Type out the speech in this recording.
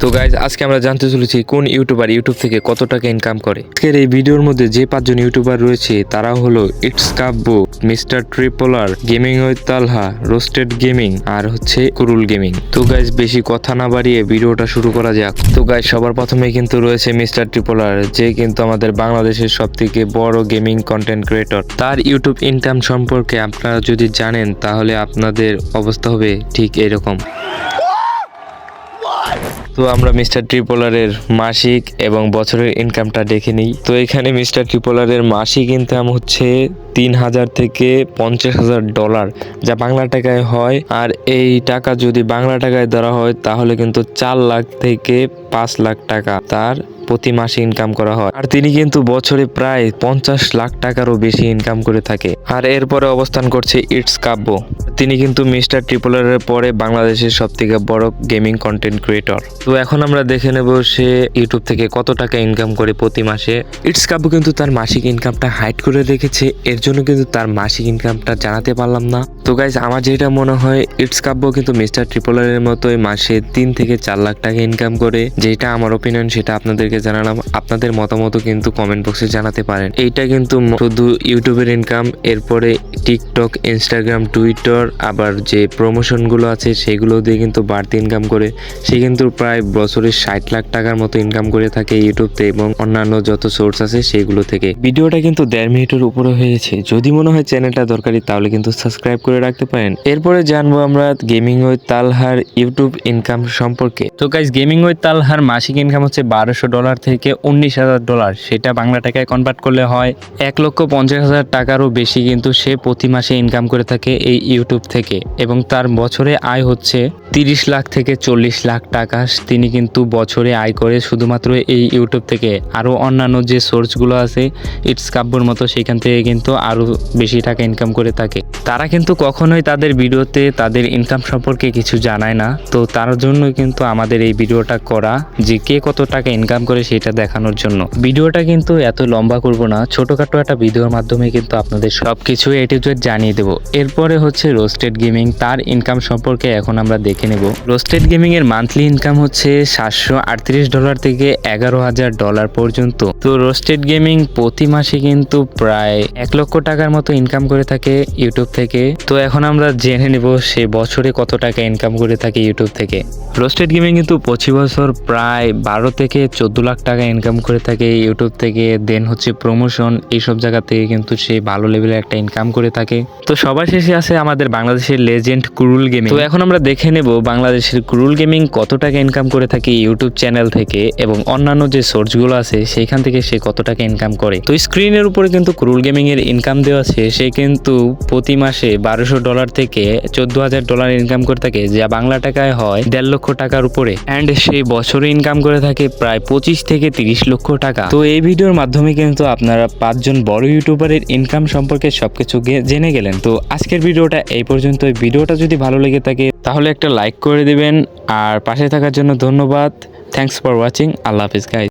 তো গাইজ আজকে আমরা জানতে চলেছি কোন ইউটিউবার ইউটিউব থেকে কত টাকা ইনকাম করে। আজকের এই ভিডিওর মধ্যে যে পাঁচজন ইউটিউবার রয়েছে, তারা হলো it's Kabbu mister Tripolar gaming with Talha roasted gaming আর হচ্ছে কুরুল গেমিং তো গাইজ বেশি কথা না বাড়িয়ে ভিডিওটা শুরু করা যাক। তো গাইজ সবার প্রথমে কিন্তু রয়েছে মিস্টার ট্রিপোলার যে কিন্তু আমাদের বাংলাদেশের সব থেকে বড় গেমিং কন্টেন্ট ক্রিয়েটর তার ইউটিউব ইনকাম সম্পর্কে আপনারা যদি জানেন, তাহলে আপনাদের অবস্থা হবে ঠিক এরকম। তো আমরা মিস্টার ট্রিপোলারের মাসিক এবং বছরের ইনকামটা দেখে নিই। তো এখানে মিস্টার ট্রিপোলারের মাসিক ইনকাম হচ্ছে তিন হাজার থেকে পঞ্চাশ হাজার ডলার, যা বাংলা টাকায় হয়। আর এই টাকা যদি বাংলা টাকায় ধরা হয়, তাহলে কিন্তু চার লাখ থেকে পাঁচ লাখ টাকা তার প্রতি মাসে ইনকাম করা হয়। আর তিনি কিন্তু বছরে প্রায় পঞ্চাশ লাখ টাকারও বেশি ইনকাম করে থাকে। আর এরপরে অবস্থান করছে ইটস কাব্য। তিনি কিন্তু মিস্টার ট্রিপলারের পরে বাংলাদেশের সব থেকে বড় গেমিং কন্টেন্ট ক্রিয়েটর তো এখন আমরা দেখে নেব সে ইউটিউব থেকে কত টাকা ইনকাম করে প্রতি মাসে। ইটস কাবু কিন্তু তার মাসিক ইনকামটা হাইড করে রেখেছে। এর জন্য কিন্তু তার মাসিক ইনকামটা জানাতে পারলাম না। তো গাইজ আমার যেটা মনে হয় ইটস কাব্য কিন্তু মিস্টার ট্রিপলারের মতোই মাসে তিন থেকে চার লাখ টাকা ইনকাম করে। যেটা আমার ওপিনিয়ন সেটা আপনাদেরকে জানালাম। আপনাদের মতামত কিন্তু কমেন্ট বক্সে জানাতে পারেন। এইটা কিন্তু শুধু ইউটিউবের ইনকাম এরপরে টিকটক ইনস্টাগ্রাম টুইটার আবার যে প্রমোশনগুলো আছে, সেগুলো দিয়ে কিন্তু বাড়তি ইনকাম করে। সে কিন্তু প্রায় বছরে ষাট লাখ টাকার মতো ইনকাম করে থাকে ইউটিউব থেকে এবং অন্যান্য যত সোর্স আছে, সেগুলো থেকে। ভিডিওটা কিন্তু দেড় মিনিটের উপরে হয়েছে যদি মনে হয় চ্যানেলটা দরকারি, তাহলে কিন্তু সাবস্ক্রাইব করে রাখতে পারেন। এরপরে জানব আমরা গেমিং ওই তালহার ইউটিউব ইনকাম সম্পর্কে। তো গাইজ গেমিং ওই তালহার মাসিক ইনকাম হচ্ছে বারোশো ডলার থেকে উনিশ হাজার ডলার সেটা বাংলা টাকায় কনভার্ট করলে হয় এক লক্ষ পঞ্চাশ হাজার টাকারও বেশি, কিন্তু সে প্রতি মাসে ইনকাম করে থাকে এই ইউটিউব থেকে। এবং তার বছরে আয় হচ্ছে তিরিশ লাখ থেকে চল্লিশ লাখ টাকা তিনি কিন্তু বছরে আয় করে শুধুমাত্র এই ইউটিউব থেকে। আরও অন্যান্য যে সোর্সগুলো আছে ইটস কাব্যর মতো সেখান থেকে কিন্তু আরও বেশি টাকা ইনকাম করে থাকে। তারা কিন্তু কখনোই তাদের ভিডিওতে তাদের ইনকাম সম্পর্কে কিছু জানায় না। তো তার জন্য কিন্তু আমাদের এই ভিডিওটা করা যে কে কত টাকা ইনকাম করে সেটা দেখানোর জন্য। ভিডিওটা কিন্তু এত লম্বা করব না, ছোটোখাটো একটা ভিডিওর মাধ্যমে কিন্তু আপনাদের সব কিছু এটি জানিয়ে দেবো। এরপরে হচ্ছে রোস্টেড গেমিং তার ইনকাম সম্পর্কে এখন আমরা দেখে নেব। রোস্টেড গেমিং এর মান্থলি ইনকাম হচ্ছে সাতশো আটত্রিশ ডলার থেকে এগারো হাজার ডলার পর্যন্ত। তো রোস্টেড গেমিং প্রতি মাসে কিন্তু প্রায় এক লক্ষ টাকার মতো ইনকাম করে থাকে ইউটিউব থেকে। তো এখন আমরা জেনে নেব সে বছরে কত টাকা ইনকাম করে থাকে ইউটিউব থেকে। রোস্টেড গেমিং কিন্তু পঁচিশ বছর প্রায় বারো থেকে চোদ্দ লাখ টাকা ইনকাম করে থাকে ইউটিউব থেকে। দেন হচ্ছে প্রমোশন এইসব জায়গা থেকে কিন্তু সে ভালো লেভেলের একটা ইনকাম করে থাকে। তো সবার শেষে আছে আমাদের বাংলাদেশের লেজেন্ড কুরুল গেমিং তো এখন আমরা দেখে নেব বাংলাদেশের কুরুল গেমিং কত টাকা ইনকাম করে থাকে ইউটিউব চ্যানেল থেকে এবং অন্যান্য যে সোর্সগুলো আছে, সেইখান থেকে সে কত টাকা ইনকাম করে? তো স্ক্রিনের উপরে কিন্তু কুরুল গেমিং এর ইনকাম দেওয়া আছে, সে কিন্তু প্রতি মাসে বারোশো ডলার থেকে চোদ্দ হাজার ডলার ইনকাম করে থাকে, যা বাংলা টাকায় হয় দেড় লক্ষ টাকার উপরে। অ্যান্ড সে বছরে ইনকাম করে থাকে প্রায় পঁচিশ থেকে তিরিশ লক্ষ টাকা। তো এই ভিডিওর মাধ্যমে কিন্তু আপনারা পাঁচজন বড় ইউটিউবারের ইনকাম সম্পর্কে সবকিছু জেনে গেলেন। তো আজকের ভিডিওটা এই পর্যন্ত ভিডিওটা যদি ভালো লেগে থাকে তাহলে একটা লাইক করে দিবেন। আর পাশে থাকার জন্য ধন্যবাদ। থ্যাংকস ফর ওয়াচিং আল্লাহ হাফিজ গাইজ